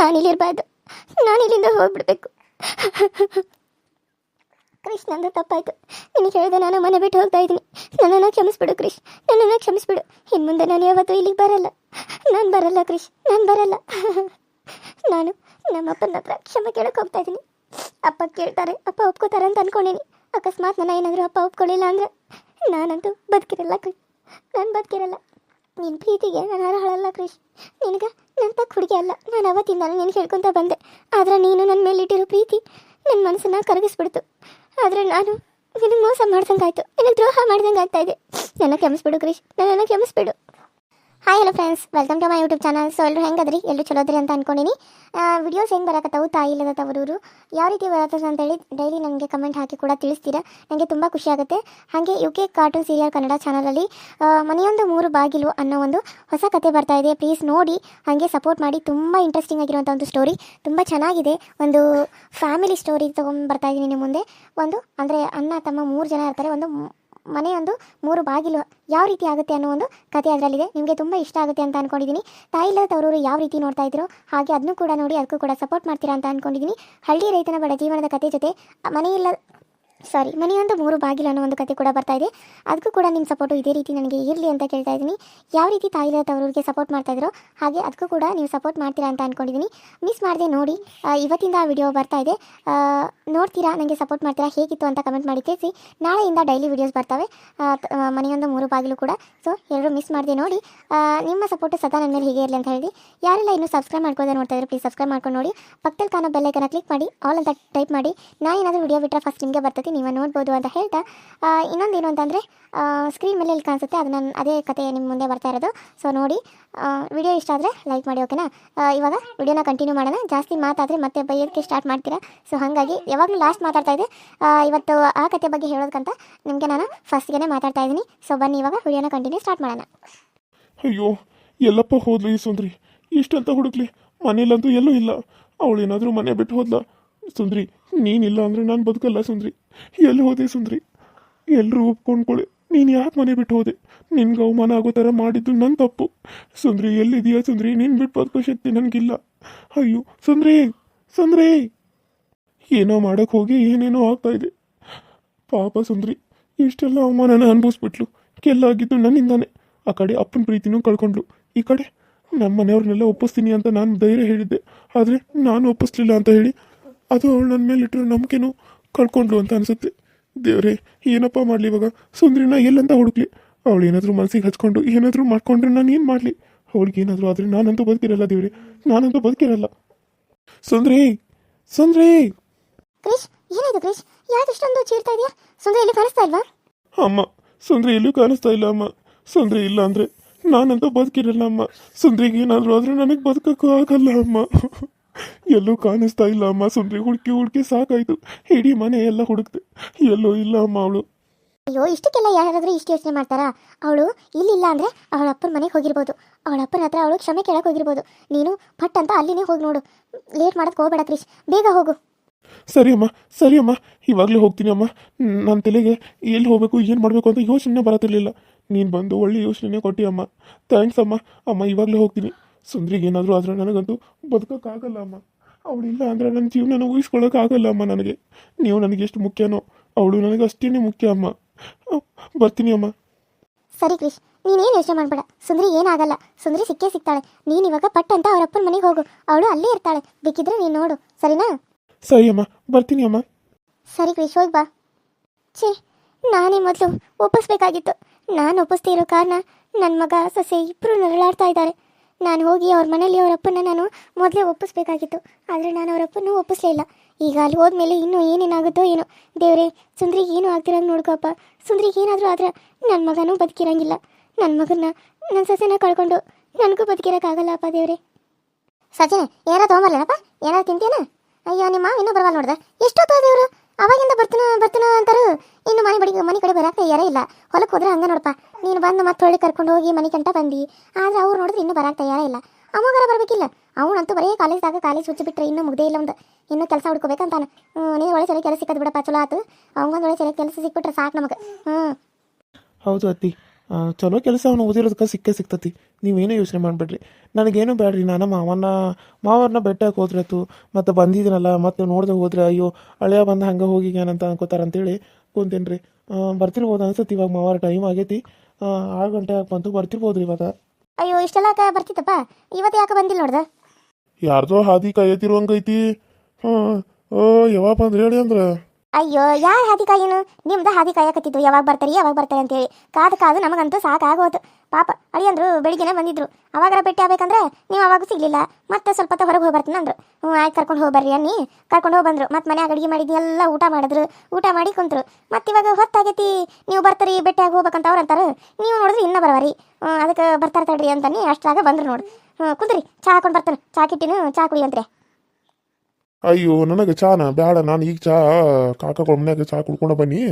ನಾನಿಲ್ಲಿರ್ಬಾರ್ದು. ನಾನು ಇಲ್ಲಿಂದ ಹೋಗ್ಬಿಡ್ಬೇಕು. ಕ್ರಿಶ್, ನಂದು ತಪ್ಪಾಯ್ತು. ನಿನಗೆ ಹೇಳಿದೆ ನಾನು ಮನೆ ಬಿಟ್ಟು ಹೋಗ್ತಾ ಇದ್ದೀನಿ. ನನ್ನನ್ನು ಕ್ಷಮಿಸ್ಬಿಡು ಕ್ರಿಶ್. ನನ್ನನ್ನು ಕ್ಷಮಿಸ್ಬಿಡು. ಇನ್ನು ಮುಂದೆ ನಾನು ಯಾವತ್ತೂ ಇಲ್ಲಿಗೆ ಬರಲ್ಲ. ನಾನು ಬರಲ್ಲ ಕ್ರಿಶ್. ನಾನು ಬರಲ್ಲ. ನಾನು ನಮ್ಮಪ್ಪನ ಹತ್ರ ಕ್ಷಮೆ ಕೇಳಕ್ಕೆ ಹೋಗ್ತಾ ಇದ್ದೀನಿ. ಅಪ್ಪ ಕೇಳ್ತಾರೆ. ಅಪ್ಪ ಒಪ್ಕೋತಾರೆ ಅಂತ ಅನ್ಕೊಂಡೀನಿ. ಅಕಸ್ಮಾತ್ ನನ್ನ ಏನಾದರೂ ಅಪ್ಪ ಒಪ್ಕೊಳ್ಳಿಲ್ಲ ಅಂದರೆ ನಾನಂತೂ ಬದುಕಿರಲ್ಲ ಕ್ರಿಶ್. ನಾನು ಬದುಕಿರಲ್ಲ. ನಿನ್ನ ಪ್ರೀತಿಗೆ ನಾನು ಹಾಳಲ್ಲ ಕ್ರಿಶ್. ನಿನಗೆ ನನ್ನ ತಕ್ಕ ಹುಡುಗಿ ಅಲ್ಲ. ನಾನು ಅವತ್ತಿಂದ ನೀನು ಹೇಳ್ಕೊತ ಬಂದೆ. ಆದರೆ ನೀನು ನನ್ನ ಮೇಲಿಟ್ಟಿರೋ ಪ್ರೀತಿ ನನ್ನ ಮನಸ್ಸನ್ನು ಕರಗಿಸ್ಬಿಡ್ತು. ಆದರೆ ನಾನು ನಿನಗೆ ಮೋಸ ಮಾಡ್ದಂಗಾಯ್ತು. ನಿನಗೆ ದ್ರೋಹ ಮಾಡ್ದಂಗೆ ಇದೆ. ನನ್ನ ಕ್ಷಮಿಸ್ಬಿಡು ಕ್ರಿಶ್ ನನ್ನನ್ನು ಕ್ಷಮಿಸ್ಬಿಡು. Hi hello friends welcome to my YouTube channel so ಎಲ್ಲರೂ ಹೆಂಗದ್ರಿ? ಎಲ್ಲರೂ ಚಲೋದ್ರಿ ಅಂತ ಅನ್ಕೊಂಡಿನಿ. ವಿಡಿಯೋಸ್ ಹೆಂಗೆ ಬರಕತ್ತವು? ತಾಯಿ ಇಲ್ಲದ ತವರೂರು ಯಾವ ರೀತಿ ಬರತ್ತದ ಅಂತೇಳಿ ಡೈಲಿ ನನಗೆ ಕಮೆಂಟ್ ಹಾಕಿ ಕೂಡ ತಿಳಿಸ್ತೀರಾ? ನನಗೆ ತುಂಬ ಖುಷಿ ಆಗುತ್ತೆ. ಹಾಗೆ U K cartoon serial Kannada ಚಾನಲಲ್ಲಿ ಮನೆಯೊಂದು ಮೂರು ಬಾಗಿಲು ಅನ್ನೋ ಒಂದು ಹೊಸ ಕತೆ ಬರ್ತಾ ಇದೆ. ಪ್ಲೀಸ್ ನೋಡಿ. ಹಾಗೆ ಸಪೋರ್ಟ್ ಮಾಡಿ. ತುಂಬ ಇಂಟ್ರೆಸ್ಟಿಂಗ್ ಆಗಿರುವಂಥ ಒಂದು ಸ್ಟೋರಿ ತುಂಬ ಚೆನ್ನಾಗಿದೆ. ಒಂದು ಫ್ಯಾಮಿಲಿ ಸ್ಟೋರಿ ತೊಗೊಂಡು ಬರ್ತಾ ಇದ್ದೀನಿ ನಿಮ್ಮ ಮುಂದೆ. ಒಂದು, ಅಂದರೆ ಅಣ್ಣ ತಮ್ಮ ಮೂರು ಜನ ಇರ್ತಾರೆ. ಒಂದು ಮನೆಯೊಂದು ಮೂರು ಬಾಗಿಲು ಯಾವ ರೀತಿ ಆಗುತ್ತೆ ಅನ್ನೋ ಒಂದು ಕತೆ ಅದರಲ್ಲಿದೆ. ನಿಮಗೆ ತುಂಬ ಇಷ್ಟ ಆಗುತ್ತೆ ಅಂತ ಅನ್ಕೊಂಡಿದ್ದೀನಿ ತಾಯಿಲ್ಲದ ತವರೂರು ಯಾವ ರೀತಿ ನೋಡ್ತಾ ಇದ್ರು ಹಾಗೆ ಅದನ್ನು ಕೂಡ ನೋಡಿ ಅದಕ್ಕೂ ಕೂಡ ಸಪೋರ್ಟ್ ಮಾಡ್ತೀರಾ ಅಂತ ಅನ್ಕೊಂಡಿದ್ದೀನಿ ಹಳ್ಳಿ ರೈತನ ಬಡ ಜೀವನದ ಕತೆ ಜೊತೆ ಮನೆಯಿಲ್ಲ ಸಾರಿ ಮನೆಯೊಂದು ಮೂರು ಬಾಗಿಲು ಅನ್ನೋ ಒಂದು ಕತೆ ಕೂಡ ಬರ್ತಾ ಇದೆ. ಅದಕ್ಕೂ ಕೂಡ ನಿಮ್ಮ ಸಪೋರ್ಟು ಇದೇ ರೀತಿ ನನಗೆ ಇರಲಿ ಅಂತ ಕೇಳ್ತಾ ಇದ್ದೀನಿ. ಯಾವ ರೀತಿ ತಾಯಿ ತವರೂರಿಗೆ ಸಪೋರ್ಟ್ ಮಾಡ್ತಾ ಇದ್ರೋ ಹಾಗೆ ಅದಕ್ಕೂ ಕೂಡ ನೀವು ಸಪೋರ್ಟ್ ಮಾಡ್ತೀರಾ ಅಂತ ಅನ್ಕೊಂಡಿದ್ದೀನಿ. ಮಿಸ್ ಮಾಡಿದೆ ನೋಡಿ ಇವತ್ತಿಂದ ಆ ವಿಡಿಯೋ ಬರ್ತಾ ಇದೆ. ನೋಡ್ತೀರಾ ನನಗೆ ಸಪೋರ್ಟ್ ಮಾಡ್ತೀರಾ, ಹೇಗಿತ್ತು ಅಂತ ಕಮೆಂಟ್ ಮಾಡಿ ತಿಳಿಸಿ. ನಾಳೆಯಿಂದ ಡೈಲಿ ವಿಡಿಯೋಸ್ ಬರ್ತವೆ. ಮನೆಯೊಂದು ಮೂರು ಬಾಗಿಲು ಕೂಡ. ಸೊ ಎಲ್ಲರೂ ಮಿಸ್ ಮಾಡಿದೆ ನೋಡಿ. ನಿಮ್ಮ ಸಪೋರ್ಟ್ ಸದಾ ನನ್ನ ಮೇಲೆ ಹೀಗೆ ಇರಲಿ ಅಂತ ಹೇಳಿ. ಯಾರೆಲ್ಲ ಇನ್ನೂ ಸಬ್ಸ್ಕ್ರೈಬ್ ಮಾಡ್ಕೋದೆ ನೋಡ್ತಾ ಇದ್ರೆ ಪ್ಲೀಸ್ ಸಬ್ಸ್ಕ್ರೈಬ್ ಮಾಡ್ಕೊಂಡು ನೋಡಿ. ಪಕ್ಕದಲ್ಲಿ ಕಾಣೋ ಬೆಲ್ಲೈಕನ ಕ್ಲಿಕ್ ಮಾಡಿ ಆಲ್ ಅಂತ ಟೈಪ್ ಮಾಡಿ. ನಾನು ಏನಾದರೂ ವಿಡಿಯೋ ಬಿಟ್ಟರೆ ಫಸ್ಟ್ ನಿಮಗೆ ಬರ್ತೈತಿ ನೀವು ನೋಡ್ಬೋದು ಅಂತ ಹೇಳ್ತಾ ಇನ್ನೊಂದೇನು ಅಂತಂದರೆ ಸ್ಕ್ರೀನ್ ಮೇಲೆ ಇಲ್ಲಿ ಕಾಣಿಸುತ್ತೆ ಅದು ಅದೇ ಕತೆ ನಿಮ್ಮ ಮುಂದೆ ಬರ್ತಾ ಇರೋದು. ಸೊ ನೋಡಿ ವಿಡಿಯೋ ಇಷ್ಟ ಆದರೆ ಲೈಕ್ ಮಾಡಿ ಓಕೆನಾ ಇವಾಗ ವಿಡಿಯೋನ ಕಂಟಿನ್ಯೂ ಮಾಡೋಣ. ಜಾಸ್ತಿ ಮಾತಾದರೆ ಮತ್ತೆ ಬೈಯೋದಕ್ಕೆ ಸ್ಟಾರ್ಟ್ ಮಾಡ್ತೀರಾ? ಸೊ ಹಾಗಾಗಿ ಯಾವಾಗಲೂ ಲಾಸ್ಟ್ ಮಾತಾಡ್ತಾ ಇದೆ. ಆ, ಇವತ್ತು ಆ ಕತೆ ಬಗ್ಗೆ ಹೇಳೋದಕ್ಕಂತ ನಿಮಗೆ ನಾನು ಫಸ್ಟ್ಗೆ ಮಾತಾಡ್ತಾ ಇದ್ದೀನಿ. ಸೊ ಬನ್ನಿ ಇವಾಗ ವಿಡಿಯೋನ ಕಂಟಿನ್ಯೂ ಸ್ಟಾರ್ಟ್ ಮಾಡೋಣ. ಅಯ್ಯೋ ಎಲ್ಲಪ್ಪ ಹೋದ್ಲು ಈ ಸುಂದ್ರಿ. ಇಷ್ಟಂತ ಹುಡುಕ್ಲಿ? ಮನೇಲಂತೂ ಎಲ್ಲೂ ಇಲ್ಲ. ಅವಳು ಏನಾದರೂ ಮನೆ ಬಿಟ್ಟು ಹೋದ್ಲ? ಸುಂದ್ರಿ, ನೀನಿಲ್ಲ ಅಂದರೆ ನಾನು ಬದುಕಲ್ಲ ಸುಂದ್ರಿ. ಎಲ್ಲಿ ಹೋದೆ ಸುಂದ್ರಿ? ಎಲ್ಲರೂ ಒಪ್ಕೊಂಡ್ಕೊಳ್ಳಿ ನೀನು ಯಾಕೆ ಮನೆ ಬಿಟ್ಟು ಹೋದೆ? ನಿನ್ಗೆ ಅವಮಾನ ಆಗೋ ಥರ ಮಾಡಿದ್ದು ನನ್ನ ತಪ್ಪು. ಸುಂದ್ರಿ, ಎಲ್ಲಿದೆಯಾ ಸುಂದ್ರಿ? ನೀನು ಬಿಟ್ಟು ಬದುಕೋ ಶಕ್ತಿ ನನಗಿಲ್ಲ. ಅಯ್ಯೋ, ಸುಂದ್ರಿ ಸುಂದ್ರಿ! ಏನೋ ಮಾಡೋಕ್ಕೆ ಹೋಗಿ ಏನೇನೋ ಆಗ್ತಾ ಇದೆ. ಪಾಪ ಸುಂದ್ರಿ, ಇಷ್ಟೆಲ್ಲ ಅವಮಾನನ ಅನುಭವಿಸ್ಬಿಟ್ಲು. ಕೆಲ್ಲಾಗಿದ್ದು ನನ್ನಿಂದಾನೆ. ಆ ಕಡೆ ಅಪ್ಪನ ಪ್ರೀತಿನೂ ಕಳ್ಕೊಂಡ್ಲು ಈ ಕಡೆ ನಮ್ಮ ಮನೆಯವ್ರನ್ನೆಲ್ಲ ಒಪ್ಪಿಸ್ತೀನಿ ಅಂತ ನಾನು ಧೈರ್ಯ ಹೇಳಿದ್ದೆ. ಆದರೆ ನಾನು ಒಪ್ಪಿಸ್ಲಿಲ್ಲ ಅಂತ ಹೇಳಿ ಅದು ಅವಳು ನನ್ನ ಮೇಲೆ ಇಟ್ಟಿರೋ ನಂಬಿಕೆನೂ ಕಳ್ಕೊಂಡ್ಲು ಅಂತ ಅನಿಸುತ್ತೆ. ದೇವ್ರೆ ಏನಪ್ಪ ಮಾಡಲಿ ಇವಾಗ? ಸುಂದ್ರಿನ ಎಲ್ಲಂತ ಹುಡುಕ್ಲಿ. ಅವಳು ಏನಾದರೂ ಮನಸ್ಸಿಗೆ ಹಚ್ಕೊಂಡು ಏನಾದರೂ ಮಾಡ್ಕೊಂಡ್ರೆ ನಾನು ಏನು ಮಾಡಲಿ? ಅವಳಿಗೆ ಏನಾದರೂ ಆದರೆ ನಾನಂತೂ ಬದುಕಿರಲ್ಲ ದೇವ್ರೆ. ನಾನಂತೂ ಬದುಕಿರಲ್ಲ. ಸುಂದ್ರಿ ಸುಂದ್ರಿ! ಕ್ರಿಶ್ ಏನಾಯ್ತು ಕ್ರಿಶ್? ಯಾಕೆ ಇಷ್ಟೊಂದು ಚೀರ್ತಾ ಇದೆಯಾ? ಸುಂದ್ರಿ ಇಲ್ಲಿ ಕಾಣಿಸ್ತಾ ಇಲ್ವಾ? ಅಮ್ಮ ಸುಂದ್ರಿ ಎಲ್ಲೂ ಕಾಣಿಸ್ತಾ ಇಲ್ಲ ಅಮ್ಮ. ಸುಂದ್ರಿ ಇಲ್ಲ ಅಂದ್ರೆ ನಾನಂತೂ ಬದುಕಿರಲ್ಲ ಅಮ್ಮ. ಸುಂದ್ರಿಗೆ ಏನಾದರೂ ಆದ್ರೆ ನನಗೆ ಬದುಕಕ್ಕೂ ಆಗಲ್ಲ ಅಮ್ಮ. ಎಲ್ಲೂ ಕಾಣಿಸ್ತಾ ಇಲ್ಲ ಅಮ್ಮ. ಸುಂದ್ರಿ ಹುಡುಕಿ ಹುಡುಕಿ ಸಾಕಾಯ್ತು. ಇಡೀ ಮನೆ ಎಲ್ಲ ಹುಡುಕ್ತೆ. ಎಲ್ಲೂ ಇಲ್ಲ ಅಮ್ಮ ಅವಳು. ಅಯ್ಯೋ ಇಷ್ಟಕ್ಕೆಲ್ಲ ಯಾರಾದರೂ ಇಷ್ಟು ಯೋಚನೆ ಮಾಡ್ತಾರಾ? ಅವಳು ಇಲ್ಲಿಲ್ಲ ಅಂದರೆ ಅವಳ ಅಪ್ಪನ ಮನೆಗೆ ಹೋಗಿರ್ಬೋದು. ಅವಳ ಅಪ್ಪನ ಹತ್ರ ಅವಳು ಕ್ಷಮೆ ಕೇಳಕ್ಕೆ ಹೋಗಿರ್ಬೋದು. ನೀನು ಪಟ್ ಅಂತ ಅಲ್ಲಿನೇ ಹೋಗಿ ನೋಡು. ಲೇಟ್ ಮಾಡೋದಕ್ಕೆ ಹೋಗಬೇಡ ಕ್ರಿಶ್. ಬೇಗ ಹೋಗು. ಸರಿ ಅಮ್ಮ ಸರಿ ಅಮ್ಮ. ಇವಾಗಲೇ ಹೋಗ್ತೀನಿ ಅಮ್ಮ. ನನ್ನ ತಲೆಗೆ ಎಲ್ಲಿ ಹೋಗಬೇಕು ಏನು ಮಾಡಬೇಕು ಅಂತ ಯೋಚನೆ ಬರತಿರ್ಲಿಲ್ಲ ನೀನು ಬಂದು ಒಳ್ಳೆ ಯೋಚನೆ ಕೊಟ್ಟಿ ಅಮ್ಮ. ಥ್ಯಾಂಕ್ಸ್ ಅಮ್ಮ. ಅಮ್ಮ ಇವಾಗಲೇ ಹೋಗ್ತೀನಿ. ಸುಂದ್ರಿಗೆ ಏನಾದರೂ ಆದರೆ ನನಗಂತೂ ಬದುಕೋಕ್ಕಾಗಲ್ಲ ಅಮ್ಮ. ಅವಳಿಲ್ಲ ಅಂದರೆ ನನ್ನ ಜೀವನನ ಊಹಿಸ್ಕೊಳ್ಳೋಕ್ಕಾಗಲ್ಲ ಅಮ್ಮ ನನಗೆ. ನೀವು ನನಗೆ ಎಷ್ಟು ಮುಖ್ಯನೋ ಅವಳು ನನಗೆ ಅಷ್ಟೇ ಮುಖ್ಯ ಅಮ್ಮ. ಬರ್ತೀನಿ ಅಮ್ಮ. ಸರಿ ಕ್ರಿಶ್ ನೀನೇನು ಯೋಚನೆ ಮಾಡಬೇಡ. ಸುಂದ್ರಿ ಏನಾಗಲ್ಲ. ಸುಂದ್ರಿ ಸಿಕ್ಕೇ ಸಿಗ್ತಾಳೆ. ನೀನು ಇವಾಗ ಪಟ್ ಅಂತ ಅವ್ರ ಅಪ್ಪನ ಮನೆಗೆ ಹೋಗು. ಅವಳು ಅಲ್ಲೇ ಇರ್ತಾಳೆ. ಬೇಕಿದ್ರೆ ನೀನು ನೋಡು. ಸರಿನಾ? ಸರಿ ಅಮ್ಮ. ಬರ್ತೀನಿ ಅಮ್ಮ. ಸರಿ ಕ್ರಿಶ್ ಹೋಗಿ ಬಾ. ಛೇ ನಾನೇ ಮೊದಲು ಒಪ್ಪಿಸ್ಬೇಕಾಗಿತ್ತು. ನಾನು ಒಪ್ಪಿಸ್ದೇ ಇರೋ ಕಾರಣ ನನ್ನ ಮಗ ಸೊಸೆ ಇಬ್ಬರು ನರಳಾಡ್ತಾ ಇದ್ದಾರೆ. ನಾನು ಹೋಗಿ ಅವ್ರ ಮನೇಲಿ ಅವರಪ್ಪನ ನಾನು ಮೊದಲೇ ಒಪ್ಪಿಸ್ಬೇಕಾಗಿತ್ತು, ಆದರೆ ನಾನು ಅವರಪ್ಪನೂ ಒಪ್ಪಿಸ್ಲೇ ಇಲ್ಲ. ಈಗ ಅಲ್ಲಿ ಹೋದ್ಮೇಲೆ ಇನ್ನೂ ಏನೇನಾಗುತ್ತೋ ಏನೋ. ದೇವ್ರೆ, ಸುಂದ್ರಿಗೆ ಏನೂ ಆಗ್ತಿರಂಗೆ ನೋಡ್ಕೋಪ್ಪ ಸುಂದ್ರಿಗೆ ಏನಾದರೂ ಆದ್ರೆ ನನ್ನ ಮಗನೂ ಬದುಕಿರಂಗಿಲ್ಲ. ನನ್ನ ಮಗನ ನನ್ನ ಸಸ್ಯನ ಕಳ್ಕೊಂಡು ನನಗೂ ಬದುಕಿರೋಕ್ಕಾಗಲ್ಲಪ್ಪ ದೇವ್ರೆ. ಸಚಿನ್ ಏನಾರ ತೊಗೊಂಬರ್ಲೇನಪ್ಪ? ಏನಾರು ತಿಂತೀನ ಅಯ್ಯೋ, ನಿಮ್ಮ ಇನ್ನೂ ಬರವಲ್ಲ ನೋಡ್ದೆ. ಎಷ್ಟೊತ್ತು ದೇವ್ರು. ಅವಾಗಿಂದ ಬರ್ತಾನ ಬರ್ತಾನ ಅಂತಾರು. ಇನ್ನು ಮನೆ ಬಡಿ ಮನೆ ಕಡೆ ಬರಕ್ಕೆ ಯಾರೇ ಇಲ್ಲ. ಹೊಲಕ್ಕೆ ಹೋದ್ರೆ ಹಂಗ ನೋಡಪ್ಪ. ನೀನು ಬಂದು ಮತ್ತೆ ಹೊಳ್ಳಿ ಕರ್ಕೊಂಡು ಹೋಗಿ ಮನೆ ಕಂಟ ಬಂದು. ಆದ್ರೆ ಅವ್ರು ನೋಡಿದ್ರೆ ಇನ್ನೂ ಬರಕ್ಕೆ ತಯಾರ ಇಲ್ಲ. ಅಮ್ಮಗಾರ ಬರಬೇಕಿಲ್ಲ. ಅವನಂತೂ ಬರೀ ಕಾಲೇಜ್ದಾಗ ಕಾಲೇಜ್ ಹುಚ್ಚಿ ಬಿಟ್ರೆ ಇನ್ನೂ ಮುಗ್ದೇ ಇಲ್ಲ ಒಂದು ಇನ್ನೂ ಕೆಲಸ ಹುಡ್ಕೋಬೇಕಂತಾನ. ನೀನು ಒಳ್ಳೆ ಸರಿ ಕೆಲಸ ಸಿಕ್ಕದ್ ಬಿಡಪ್ಪ, ಚಲೋ ಆತು. ಅವಂಗೊಂದು ಒಳ್ಳೆ ಸರಿ ಕೆಲಸ ಸಿಕ್ಬಿಟ್ರೆ ಸಾಕು ನಮಗೆ. ಹ್ಞೂ ಹೌದು ಅತ್ತಿ. ಚಲೋ ಕೆಲಸ ಅವನು ಓದಿರೋದಕ್ಕೆ ಸಿಕ್ಕೇ ಸಿಗ್ತತಿ ನೀವೇನು ಯೋಚನೆ ಮಾಡಬೇಡ್ರಿ. ನನಗೇನು ಬೇಡ್ರಿ ನಾನು ಮಾವನ್ನ ಮಾವರನ್ನ ಬೆಟ್ಟಕ್ಕೆ ಹೋದ್ರಾಯ್ತು ಮತ್ತು ಬಂದಿದ್ದೀನಲ್ಲ ಮತ್ತು ನೋಡ್ದೆ ಹೋದ್ರೆ ಅಯ್ಯೋ ಹಳೆಯ ಬಂದ ಹಂಗೆ ಹೋಗಿ ಏನಂತ ಅನ್ಕೋತಾರ ಅಂತೇಳಿ ಕುಂತೀನಿ ರೀ ಬರ್ತಿರ್ಬೋದು ಅನ್ಸತ್ತೆ ಇವಾಗ ಮಾವಾರ ಟೈಮ್ ಆಗೈತಿ. ಆ, ಆರು ಗಂಟೆ ಆಗಿ ಬಂತು? ಬರ್ತಿರ್ಬೋದು ಇವಾಗ. ಅಯ್ಯೋ ಇಷ್ಟೆಲ್ಲ ಯಾಕೆ ಬರ್ತಿತ್ತಪ್ಪ. ಇವತ್ತು ಯಾಕೆ ಬಂದಿಲ್ಲ ನೋಡ್ದ? ಯಾರ್ದೋ ಹಾದಿ ಕಾಯತಿರುವಂಗೈತಿ. ಹಾಂ ಓ ಯಾವಪ್ಪ ಅಂದ್ರೆ ಹೇಳಿ ಅಂದ್ರೆ? ಅಯ್ಯೋ, ಯಾರ ಹಾದಿ ಕಾಯಿನು ನಿಮ್ದು ಹಾದಿ ಕಾಯಕತ್ತಿದ್ದು, ಯಾವಾಗ ಬರ್ತಾರೆ ಯಾವಾಗ ಬರ್ತಾರೆ ಅಂತೇಳಿ. ಕಾದು ಕಾದು ನಮಗಂತೂ ಸಾಕಾಗೋದು ಪಾಪ, ಅಳಿಯಂದ್ರು ಬೆಳಿಗ್ಗೆನೆ ಬಂದಿದ್ರು. ಅವಾಗರ ಭೇಟಿ ಆಗ್ಬೇಕಂದ್ರೆ ನೀವು ಅವಾಗ ಸಿಗ್ಲಿಲ್ಲ. ಮತ್ತೆ ಸ್ವಲ್ಪ ಹೊತ್ತು ಹೊರಗೆ ಹೋಗಿ ಬರ್ತೀನಿ ಅಂದ್ರು. ಹ್ಞೂ ಆಯ್ತು, ಕರ್ಕೊಂಡು ಹೋಗಿ ಬರ್ರಿ ಅನ್ನಿ. ಕರ್ಕೊಂಡು ಹೋಗಿ ಬಂದ್ರು. ಮತ್ತೆ ಮನ್ಯಾಗ ಅಡುಗೆ ಮಾಡಿದ್ದು ಎಲ್ಲ ಊಟ ಮಾಡಿದ್ರು. ಊಟ ಮಾಡಿ ಕುಂತರು. ಮತ್ತೆ ಇವಾಗ ಹೊತ್ತಾಗೈತಿ. ನೀವು ಬರ್ತೀರಿ ಭೇಟಿಯಾಗಿ ಹೋಗ್ಬೇಕಂತ ಅವ್ರು ಅಂತಾರೆ. ನೀವು ನೋಡಿದ್ರೆ ಇನ್ನೂ ಬರವರಿ. ಅದಕ್ಕೆ ಬರ್ತಾರೆ ತಡ್ರಿ ಅಂತಾನೆ ಅಷ್ಟಾಗ ಬಂದ್ರು ನೋಡಿ. ಹ್ಞೂ ಕುಂದ್ರಿ ಚಾ ಹಾಕೊಂಡು ಬರ್ತಾನೆ. ಚಾ ಕಿಟ್ಟಿನೂ, ಚಾ ಕುಡಿಯಂತ್ರೆ. ಅಯ್ಯೋ, ನನಗೆ ಚಾನ ಬೇಡ ನಾನು ಈಗ ಚಾ, ಕಾಕ ಮನ್ಯಾಗ ಚಾ ಕುಡ್ಕೊಂಡು ಬನ್ನಿ.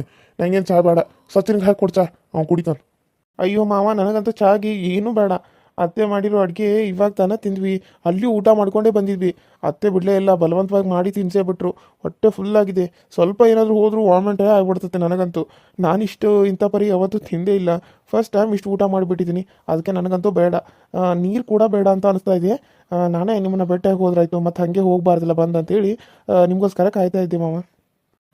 ನಂಗೇನು ಚಾ ಬೇಡ. ಸಚಿನ್ಗೆ ಹಾಕಿ ಕೊಡು ಚಾ ಅವ್ನು ಕುಡಿತಾನೆ. ಅಯ್ಯೋ ಮಾವ, ನನಗಂತೂ ಚಾಗಿ ಏನೂ ಬೇಡ. ಅತ್ತೆ ಮಾಡಿರೋ ಅಡುಗೆ ಇವಾಗ ತಾನೇ ತಿಂದ್ವಿ. ಅಲ್ಲಿ ಊಟ ಮಾಡ್ಕೊಂಡೇ ಬಂದಿದ್ವಿ. ಅತ್ತೆ ಬಿಡಲೇ ಇಲ್ಲ, ಬಲವಂತವಾಗಿ ಮಾಡಿ ತಿನ್ಸೇ ಬಿಟ್ರು. ಹೊಟ್ಟೆ ಆಗಿದೆ. ಸ್ವಲ್ಪ ಏನಾದರೂ ಹೋದರೂ ವಾಮಿಂಟೇ ಆಗಿಬಿಡ್ತದೆ ನನಗಂತೂ. ನಾನಿಷ್ಟು ಇಂಥ ಪರಿ ಯಾವತ್ತೂ ತಿಂದೇ ಇಲ್ಲ. ಫಸ್ಟ್ ಟೈಮ್ ಇಷ್ಟು ಊಟ ಮಾಡಿಬಿಟ್ಟಿದ್ದೀನಿ. ಅದಕ್ಕೆ ನನಗಂತೂ ಬೇಡ. ನೀರು ಕೂಡ ಬೇಡ ಅಂತ ಅನಿಸ್ತಾ ಇದೆ. ನಾನೇ ನಿಮ್ಮನ್ನ ಬೆಟ್ಟೆಗೆ ಹೋದ್ರಾಯ್ತು. ಮತ್ತು ಹಾಗೆ ಹೋಗಬಾರ್ದಿಲ್ಲ ಬಂದಂತೇಳಿ ನಿಮಗೋಸ್ಕರ ಕಾಯ್ತಾ ಇದ್ದೆ ಮಾವ.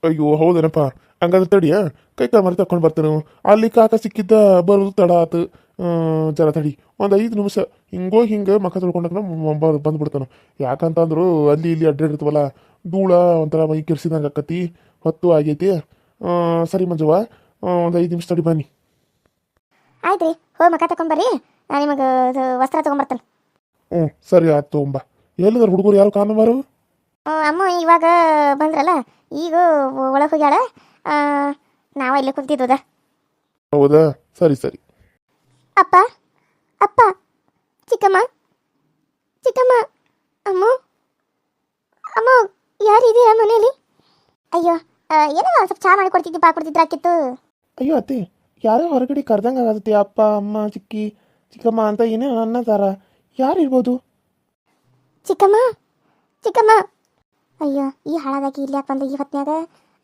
ಅಯ್ಯೋ ಹೌದೇನಪ್ಪ? ಹಂಗಾದ್ರೆ ತಡಿಯ? ಕೈ ಕಾಲು ಮರಿ ತಕೊಂಡು ಬರ್ತಾನೆ. ಅಲ್ಲಿ ಕಾಕ ಸಿಕ್ಕಿದ್ದ ಬರೋದು ತಡ ಆತು. ಜರ ತಡಿ. ಒಂದು ಐದು ನಿಮಿಷ. ಹಿಂಗೋ ಹಿಂಗೆ ಮಕ್ಕ ತೊಳ್ಕೊಂಡಾಗ ಬಂದ್ಬಿಡ್ತಾನೆ. ಯಾಕಂತಂದ್ರು ಅಲ್ಲಿ ಇಲ್ಲಿ ಅಡ್ಡಿರ್ತವಲ್ಲ ಧೂಳ ಒಂಥರ ಮೈ ಕಿರ್ಸಿದಂಗೆ ಆಕತಿ. ಹೊತ್ತು ಆಗೈತಿ. ಸರಿ ಮಂಜುವ ಒಂದು ಐದು ನಿಮಿಷ ತಡಿ ಬನ್ನಿ. ಆಯ್ತು ರೀ ಹೋಗಿ ಮಕ್ಕ ತಗೊಂಬರ್ರಿ ನಾನು ನಿಮಗೆ ವಸ್ತ್ರ ತೊಗೊಂಬರ್ತಾನೆ. ಹ್ಞೂ ಸರಿ ಆಯ್ತು ತಗೊಂಬ. ಎಲ್ಲಿದ್ರು ಹುಡುಗರು ಯಾರು ಕಾಣಬಾರು ಅಮ್ಮ ಇವಾಗ ಬಂದ್ರಲ್ಲ? ಈಗ ಒಳಗೆ ಹೋಗ್ಯಾಳ? ನಾವು ಇಲ್ಲೇ ಕುಂತಿದ್ದ ಹೌದಾ? ಸರಿ ಸರಿ. ಅಪ್ಪ ಅಪ್ಪ ಚಿಕ್ಕಮ್ಮ ಚಿಕ್ಕಮ್ಮ ಅಮ್ಮ ಅಮ್ಮ ಯಾರಿದೆಯಾ ಮನೇಲಿ ಅಯ್ಯೋ ಏನೋ ಸ್ವಲ್ಪ ಚಾ ಮಾಡಿ ಕೊಡ್ತಿದ್ದಿ ಪಾ ಕೊಡ್ತಿದ್ರ ಆಕಿತ್ತು ಅಯ್ಯೋ ಅತ್ತೆ ಯಾರೋ ಹೊರಗಡೆ ಕರ್ದಂಗೆ ಆಗತ್ತೆ ಅಪ್ಪ ಅಮ್ಮ ಚಿಕ್ಕಿ ಚಿಕ್ಕಮ್ಮ ಅಂತ ಏನೇ ಅನ್ನತಾರ ಯಾರು ಇರ್ಬೋದು? ಚಿಕ್ಕಮ್ಮ ಚಿಕ್ಕಮ್ಮ ಅಯ್ಯೋ ಈ ಹಾಳಾದಾಗಿ ಇಲ್ಲಿ ಯಾಕೆ ಬಂದ ಈ ಹೊತ್ನ್ಯಾಗ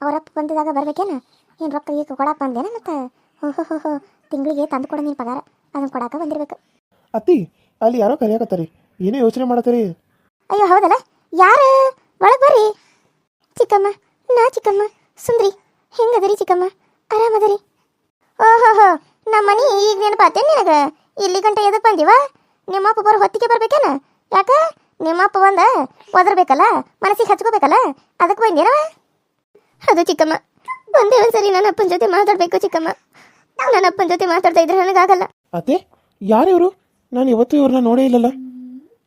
ಅವರಪ್ಪ ಬಂದಿದಾಗ ಬರ್ಬೇಕೇನ? ಏನು ರೊಕ್ಕ ಈಗ ಕೊಡಕ್ಕೆ ಬಂದೇನ ಮತ್ತೆ? ಹೋ ಹೋ ಹೋ ಹೋ ತಿಂಗಳಿಗೆ ತಂದು ಕೊಡ ನೀನು ಪಗಾರ. ಅದನ್ನು ಕೊಡಾಕ ಬಂದಿರ್ಬೇಕು. ಅತ್ತಿ ಅಲ್ಲಿ ಯಾರೋ ಕರೆಯಕತ್ತಾರಿ. ಏನೇ ಯೋಚನೆ ಮಾಡತ್ತೀರಿ? ಅಯ್ಯೋ ಹೌದಲ್ಲ? ಯಾರು? ಒಳಗೆ ಬರ್ರಿ. ಚಿಕ್ಕಮ್ಮ ನಾ ಚಿಕ್ಕಮ್ಮ. ಸುಂದ್ರಿ ಹೆಂಗದರಿ ಚಿಕ್ಕಮ್ಮ? ಆರಾಮದರಿ. ಓಹೋಹೋ ನಮ್ಮ ಮನೆ ಈಗ ನೆನಪಾತೇನು ನಿನಗ? ಇಲ್ಲಿ ಗಂಟೆ ಎದಕ್ಕೆ ನಿಮ್ಮ ಅಪ್ಪ ಬರೋ ಹೊತ್ತಿಗೆ ಬರ್ಬೇಕೇನ? ಯಾಕ? ನಿಮ್ಮಪ್ಪ ಬಂದ ಒದರ್ಬೇಕಲ್ಲ ಮನಸ್ಸಿಗೆ ಹಚ್ಕೋಬೇಕಲ್ಲ ಅದಕ್ಕೆ ಬಂದಿರವ ಅದು ಚಿಕ್ಕಮ್ಮ. ಒಂದೇ ಒಂದ್ಸರಿ ನನ್ನ ಅಪ್ಪನ ಜೊತೆ ಮಾತಾಡಬೇಕು ಚಿಕ್ಕಮ್ಮ. ನನ್ನ ಅಪ್ಪನ ಜೊತೆ ಮಾತಾಡ್ತಾ ಇದ್ರೆ ನನಗಾಗಲ್ಲ. ಅತ್ತೆ ಯಾರಿವರು? ನಾನು ಇವತ್ತು ಇವ್ರನ್ನ ನೋಡೇ ಇಲ್ಲಲ್ಲ.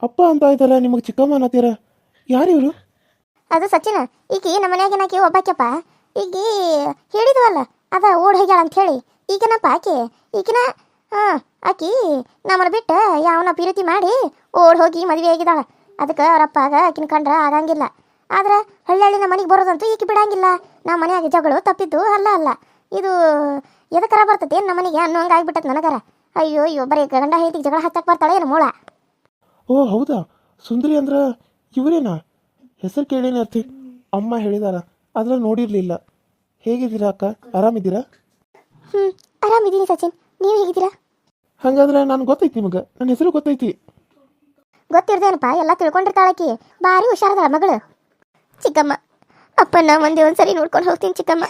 ಅಪ್ಪ ಅಂತ ಆಯ್ತಲ್ಲ ನಿಮಗೆ ಚಿಕ್ಕಮ್ಮ ಅನ್ನತ್ತೀರ? ಯಾರಿವರು? ಅದು ಸಚಿನ. ಈಕಿ ನಮ್ಮ ಮನ್ಯಾಗ ನಾಕಿ ಒಬ್ಬಾಕ್ಯಪ್ಪ. ಈಗಿ ಹೇಳಿದ್ವಲ್ಲ ಅದ ಓಡ್ ಹೋಗ್ಯಾಳ ಅಂತ ಹೇಳಿ ಈಗಿನಪ್ಪ ಆಕಿ. ಈಗಿನ ಹಾ ಆಕಿ ನಮ್ಮನ್ನ ಬಿಟ್ಟು ಯಾವನ ಪ್ರೀತಿ ಮಾಡಿ ಓಡ್ ಹೋಗಿ ಮದುವೆ ಆಗಿದಾಳ ಅದಕ್ಕೆ ಅವರಪ್ಪಾಗ ಆಕಿನ ಕಂಡ್ರೆ ಆಗಂಗಿಲ್ಲ. ಆದ್ರೆ ಹಳ್ಳಿ ನಮ್ಮ ಮನೆಗೆ ಬರೋದಂತೂ ಈಕೆ ಬಿಡಂಗಿಲ್ಲ. ನಮ್ಮ ಮನೆಯಾಗ ಜಗಳು ತಪ್ಪಿದ್ದು ಅಲ್ಲ ಅಲ್ಲ. ಇದು ಎದಕ್ಕರ ಬರ್ತೈತಿ ನಮ್ಮ ಮನೆಗೆ ಅನ್ನೋಂಗೆ ಆಗ್ಬಿಟ್ಟತ್ ನನಗರ. ಅಯ್ಯೋ ಅಯ್ಯೋ ಬರೀ ಗಂಡ ಹೆಂಡತಿಗೆ ಜಗಳ ಹಚ್ಚಕ್ಕೆ ಬರ್ತಾಳೆ ಏನು ಮೂಳ? ಓ ಹೌದಾ? ಸುಂದರಿ ಅಂದ್ರ ಇವರೇನಾ? ಹೆಸರು ಕೇಳೇನೆ ಅರ್ತಿ ಅಮ್ಮ ಹೇಳಿದಾರ ಆದ್ರೆ ನೋಡಿರಲಿಲ್ಲ. ಹೇಗಿದ್ದೀರಾ ಅಕ್ಕ? ಆರಾಮಿದ್ದೀರಾ? ಹ್ಞೂ ಆರಾಮಿದ್ದೀನಿ ಸಚಿನ್. ನೀವು ಹೇಗಿದ್ದೀರಾ? ಹಾಗಾದ್ರೆ ನಾನು ಗೊತ್ತೈತಿ ನಿಮಗೆ. ನನ್ನ ಹೆಸರು ಗೊತ್ತೈತಿ. ಗೊತ್ತಿರ್ದೇನಪ್ಪ, ಎಲ್ಲ ತಿಳ್ಕೊಂಡಿರ್ತಾಳಕಿ ಭಾರಿ ಹುಷಾರದಾಳ ಮಗಳು. ಚಿಕ್ಕಮ್ಮ ಅಪ್ಪನ ಒಂದೇ ಒಂದ್ಸರಿ ನೋಡ್ಕೊಂಡು ಹೋಗ್ತೀನಿ ಚಿಕ್ಕಮ್ಮ.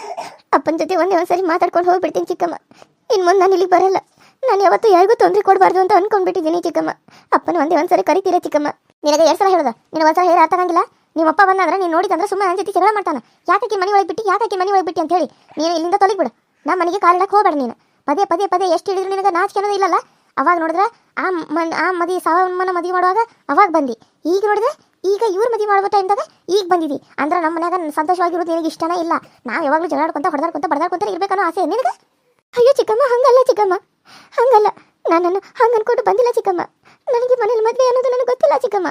ಅಪ್ಪನ ಜೊತೆ ಒಂದೇ ಒಂದ್ಸರಿ ಮಾತಾಡ್ಕೊಂಡು ಹೋಗ್ಬಿಡ್ತೀನಿ ಚಿಕ್ಕಮ್ಮ. ಇನ್ನು ಮುಂದೆ ನಾನು ಇಲ್ಲಿಗೆ ಬರಲ್ಲ. ನಾನು ಯಾವತ್ತೂ ಯಾರಿಗೂ ತೊಂದರೆ ಕೊಡಬಾರ್ದು ಅಂತ ಅನ್ಕೊಂಡ್ಬಿಟ್ಟಿದ್ದೀನಿ ಚಿಕ್ಕಮ್ಮ. ಅಪ್ಪನ ಒಂದೇ ಒಂದ್ಸರಿ ಕರಿತೀರ ಚಿಕ್ಕಮ್ಮ? ನಿನಗೆ ಎರಡು ಸಲ ಹೇಳ್ದ? ನೀನು ಒಂದ್ಸಲ ಹೇಳಿ ಅರ್ಥ ಆಗಂಗಿಲ್ಲ ನಿಮ್ಮ ಅಪ್ಪ ಬಂದಂದ್ರೆ ನೀನು ನೋಡಿದಂದ್ರೆ ಸುಮ್ಮನೆ ನನ್ನ ಜೊತೆ ಜಗಳ ಮಾಡ್ತಾನೆ. ಯಾಕೆ ಮನೆ ಒಳಗೆ ಬಿಟ್ಟು ಯಾಕೆ ಮನೆ ಒಳಗೆ ಬಿಟ್ಟು ಅಂತ ಹೇಳಿ. ನೀನು ಇಲ್ಲಿಂದ ತೊಲಗಿಬಿಡು. ನಮ್ಮ ಮನೆಗೆ ಕಾಲಿಡಕ್ಕೆ ಹೋಗ್ಬೇಡ ನೀನು. ಪದೇ ಪದೇ ಪದೇ ಎಷ್ಟು ಹೇಳಿದ್ರು ನಿನಗೆ ನಾಚಿಕೆ ಅನ್ನೋದು ಇಲ್ಲಲ್ಲ? ಅವಾಗ ನೋಡಿದ್ರೆ ಆ ಮನ್, ಆ ಮದಿ ಸಾವನ್ನ ಮದಿ ಮಾಡುವಾಗ ಅವಾಗ ಬಂದಿ ಈಗ ನೋಡಿದ್ರೆ ಈಗ ಇವ್ರ ಮದುವೆ ಮಾಡೋ ಟೈಮ್ದಾಗ ಈಗ ಬಂದಿದ್ದಿ ಅಂದ್ರೆ ನಮ್ಮ ಮನ್ಯಾಗ ಸಂತೋಷವಾಗಿರೋದು ನಿನಗೆ ಇಷ್ಟನೇ ಇಲ್ಲ. ನಾವು ಯಾವಾಗಲೂ ಜಗಳಾಡ್ಕೊಂತ, ಹೊಡೆದಾಡ್ಕೊಂತ ಬಡದಾಡ್ಕೊಂತ ಇರಬೇಕನ್ನೋ ಆಸೆ ನಿನಗೆ? ಅಯ್ಯೋ ಚಿಕ್ಕಮ್ಮ, ಹಂಗಲ್ಲ ಚಿಕ್ಕಮ್ಮ. ಹಂಗಲ್ಲ. ನನ್ನನ್ನು ಹಂಗೆ ಅನ್ಕೊಂಡು ಬಂದಿಲ್ಲ ಚಿಕ್ಕಮ್ಮ. ನನಗೆ ಮನೇಲಿ ಮದುವೆ ಅನ್ನೋದು ನನಗೆ ಗೊತ್ತಿಲ್ಲ ಚಿಕ್ಕಮ್ಮ.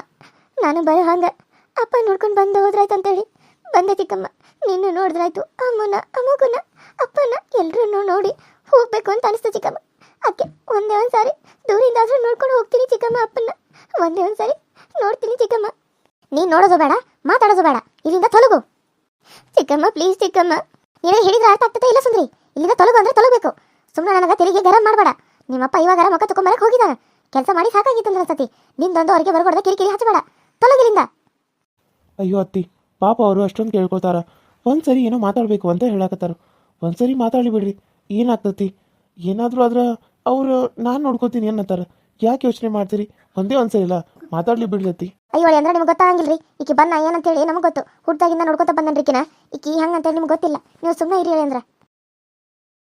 ನಾನು ಬರೋ ಹಂಗೆ. ಅಪ್ಪ ನೋಡ್ಕೊಂಡು ಬಂದು ಹೋದ್ರಾಯ್ತು ಅಂತೇಳಿ ಬಂದೆ ಚಿಕ್ಕಮ್ಮ. ನಿನ್ನ ನೋಡಿದ್ರಾಯ್ತು ಅಮ್ಮನ, ಅಮ್ಮಗನ, ಅಪ್ಪನ ಎಲ್ಲರನ್ನೂ ನೋಡಿ ಹೋಗ್ಬೇಕು ಅಂತ ಅನಿಸ್ತು ಚಿಕ್ಕಮ್ಮ. ಅಕ್ಕೆ, ಒಂದೇ ಒಂದು ಸಾರಿ ದೂರಿಂದಾದ್ರೂ ನೋಡ್ಕೊಂಡು ಹೋಗ್ತೀನಿ ಚಿಕ್ಕಮ್ಮ ಅಪ್ಪನ ಒಂದೇ ಒಂದು ಸಾರಿ ನೋಡ್ತೀನಿ ಚಿಕ್ಕಮ್ಮ. ನೀನು ನೋಡೋದು ಬೇಡ, ಮಾತಾಡೋದು ಬೇಡ. ಇಲ್ಲಿಂದ ತೊಲಗು. ಚಿಕ್ಕಮ್ಮ ಪ್ಲೀಸ್ ಚಿಕ್ಕಮ್ಮ. ನೀನು ಹೇಳಿದ್ರೆ ಅರ್ಥ ಆಗ್ತದೆ? ಇಲ್ಲ ಸುಂದ್ರಿ. ಇಲ್ಲಿಂದ ತೊಲಗು ಅಂದ್ರೆ ತೊಲಗಬೇಕು. ಸುಮ್ಮನೆ ನನಗೆ ತೆರಿಗೆ ಗರಂ ಮಾಡಬೇಡ. ನಿಮ್ಮಪ್ಪ ಇವಾಗ ಮುಖ ತಗೊಂಬರಕ್ಕೆ ಹೋಗಿದ್ದಾನೆ ಕೆಲಸ ಮಾಡಿ ಸಾಕಾಗಿತ್ತಂದ್ರೆ ಸತಿ ನಿಂದೊಂದು ಅವ್ರಿಗೆ ಬರ್ಕೊಡ್ದೆ ಕಿರಿಕಿರಿ ಹಚ್ಚಬೇಡ. ತೊಲಗಿಲಿಂದ. ಅಯ್ಯೋ ಅತ್ತಿ, ಪಾಪ ಅವರು ಅಷ್ಟೊಂದು ಕೇಳ್ಕೊತಾರ ಒಂದ್ಸರಿ ಏನೋ ಮಾತಾಡಬೇಕು ಅಂತ ಹೇಳಕತ್ತಾರ. ಒಂದ್ಸರಿ ಮಾತಾಡಿ ಬಿಡ್ರಿ. ಏನಾಗ್ತತಿ? ಏನಾದರೂ ಆದ್ರೆ ಅವ್ರು, ನಾನು ನೋಡ್ಕೋತೀನಿ ಅನ್ನತ್ತಾರ ಯಾಕೆ ಯೋಚನೆ ಮಾಡ್ತೀರಿ? ಒಂದೇ ಒಂದ್ಸರಿ ಇಲ್ಲ ಮಾತಾಡ್ಲಿ ಬಿಡ್ರಿ ಅಯ್ಯೋ ಅಂದ್ರೆ ನಿಮ್ಗೆ ಗೊತ್ತಾಗಿಲ್ರಿ ಈಕಿ ಬನ್ನ ಏನಂತೇಳಿ ನಮಗೆ ಗೊತ್ತು. ಹುಟ್ಟಾಗಿಂದ ನೋಡ್ಕೊತ ಬಂದನ್ರಿಕಿನ ಈಕಿ ಹಂಗಂತೇಳಿ ನಿಮ್ಗೆ ಗೊತ್ತಿಲ್ಲ. ನೀವು ಸುಮ್ಮನೆ ಇರಿ ಅಂದ್ರೆ.